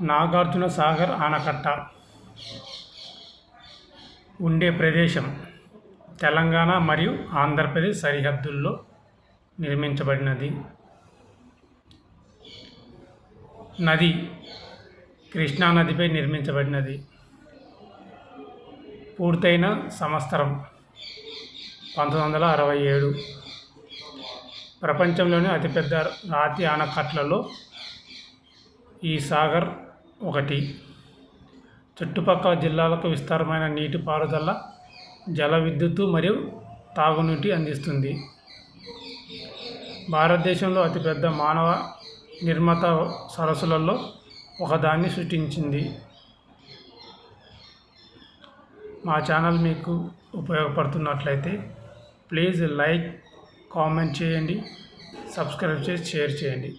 నాగార్జున సాగర్ ఆనకట్ట. ఉండే ప్రదేశం తెలంగాణ మరియు ఆంధ్రప్రదేశ్ సరిహద్దుల్లో నిర్మించబడినది. నది కృష్ణా నదిపై నిర్మించబడినది. పూర్తయిన సంవత్సరం పంతొమ్మిది వందల అరవై ఏడు. ప్రపంచంలోని అతిపెద్ద రాతి ఆనకట్టలలో ఈ సాగర్ ఒకటి. చుట్టుపక్కల జిల్లాలకు విస్తారమైన నీటిపారుదల జల విద్యుత్తు మరియు తాగునీటి అందిస్తుంది. భారతదేశంలో అతిపెద్ద మానవ నిర్మిత సరస్సులలో ఒకదాన్ని సృష్టించింది. మా ఛానల్ మీకు ఉపయోగపడుతున్నట్లయితే ప్లీజ్ లైక్ కామెంట్ చేయండి సబ్స్క్రైబ్ చేసి షేర్ చేయండి.